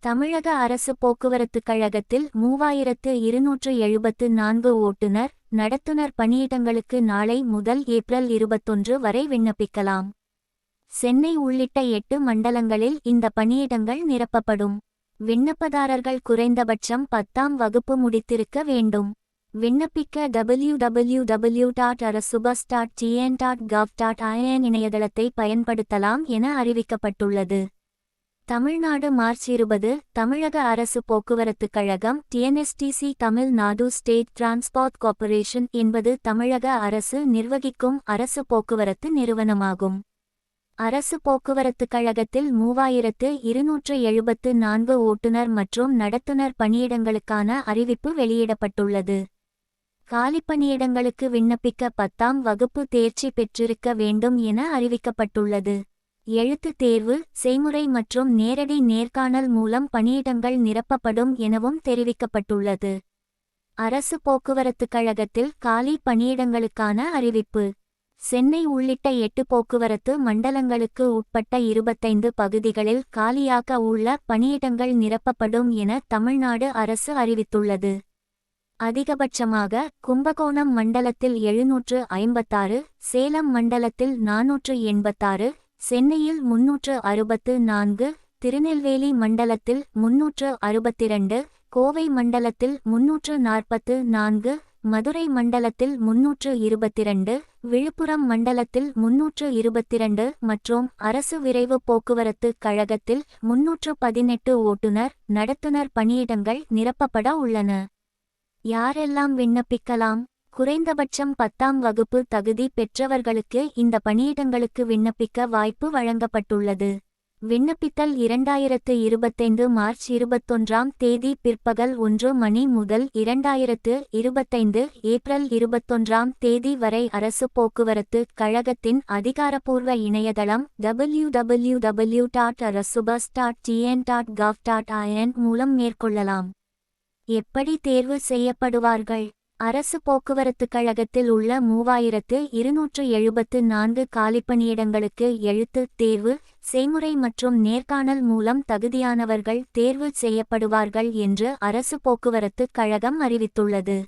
தமிழக அரசு போக்குவரத்துக் கழகத்தில் மூவாயிரத்து இருநூற்று எழுபத்து நான்கு ஓட்டுநர் நடத்துனர் பணியிடங்களுக்கு நாளை முதல் ஏப்ரல் இருபத்தொன்று வரை விண்ணப்பிக்கலாம். சென்னை உள்ளிட்ட எட்டு மண்டலங்களில் இந்த பணியிடங்கள் நிரப்பப்படும். விண்ணப்பதாரர்கள் குறைந்தபட்சம் பத்தாம் வகுப்பு முடித்திருக்க வேண்டும். விண்ணப்பிக்க W W W dot அரசுபஸ் dot TN dot gov dot IN இணையதளத்தை பயன்படுத்தலாம் என அறிவிக்கப்பட்டுள்ளது. தமிழ்நாடு மார்ச் இருபது தமிழக அரசு போக்குவரத்துக் கழகம் TNSTC Tamil Nadu state transport corporation என்பது தமிழக அரசு நிர்வகிக்கும் அரசு போக்குவரத்து நிறுவனமாகும். அரசு போக்குவரத்துக் கழகத்தில் மூவாயிரத்து இருநூற்று எழுபத்து நான்கு ஓட்டுநர் மற்றும் நடத்துனர் பணியிடங்களுக்கான அறிவிப்பு வெளியிடப்பட்டுள்ளது. காலிப்பணியிடங்களுக்கு விண்ணப்பிக்க பத்தாம் வகுப்பு தேர்ச்சி பெற்றிருக்க வேண்டும் என அறிவிக்கப்பட்டுள்ளது. எழுத்துத் தேர்வு செய்முறை மற்றும் நேரடி நேர்காணல் மூலம் பணியிடங்கள் நிரப்பப்படும் எனவும் தெரிவிக்கப்பட்டுள்ளது. அரசு போக்குவரத்துக் கழகத்தில் காலி பணியிடங்களுக்கான அறிவிப்பு. சென்னை உள்ளிட்ட எட்டு போக்குவரத்து மண்டலங்களுக்கு உட்பட்ட இருபத்தைந்து பகுதிகளில் காலியாக உள்ள பணியிடங்கள் நிரப்பப்படும் என தமிழ்நாடு அரசு அறிவித்துள்ளது. அதிகபட்சமாக கும்பகோணம் மண்டலத்தில் எழுநூற்று ஐம்பத்தாறு சேலம் மண்டலத்தில் நாநூற்று எண்பத்தாறு சென்னையில் முன்னூற்று அறுபத்து நான்கு திருநெல்வேலி மண்டலத்தில் முன்னூற்று அறுபத்திரண்டு கோவை மண்டலத்தில் முன்னூற்று நாற்பத்து நான்கு மதுரை மண்டலத்தில் முன்னூற்று இருபத்திரண்டு விழுப்புரம் மண்டலத்தில் முன்னூற்று இருபத்திரண்டு மற்றும் அரசு விரைவு போக்குவரத்து கழகத்தில் முன்னூற்று பதினெட்டு ஓட்டுநர் நடத்துனர் பணியிடங்கள் நிரப்பப்பட உள்ளன. யாரெல்லாம் விண்ணப்பிக்கலாம்? குறைந்தபட்சம் பத்தாம் வகுப்பு தகுதி பெற்றவர்களுக்கு இந்த பணியிடங்களுக்கு விண்ணப்பிக்க வாய்ப்பு வழங்கப்பட்டுள்ளது. விண்ணப்பித்தல் இரண்டாயிரத்து இருபத்தைந்து மார்ச் இருபத்தொன்றாம் தேதி பிற்பகல் ஒன்று மணி முதல் இரண்டாயிரத்து இருபத்தைந்து ஏப்ரல் இருபத்தொன்றாம் தேதி வரை அரசு போக்குவரத்து கழகத்தின் அதிகாரப்பூர்வ இணையதளம் W W W dot அரசுபஸ் dot TN dot gov dot IN மூலம் மேற்கொள்ளலாம். எப்படி தேர்வு செய்யப்படுவார்கள்? அரசு போக்குவரத்துக் கழகத்தில் உள்ள மூவாயிரத்து இருநூற்று எழுபத்து நான்கு காலிப்பணியிடங்களுக்கு எழுத்து தேர்வு செய்முறை மற்றும் நேர்காணல் மூலம் தகுதியானவர்கள் தேர்வு செய்யப்படுவார்கள் என்று அரசு போக்குவரத்துக் கழகம் அறிவித்துள்ளது.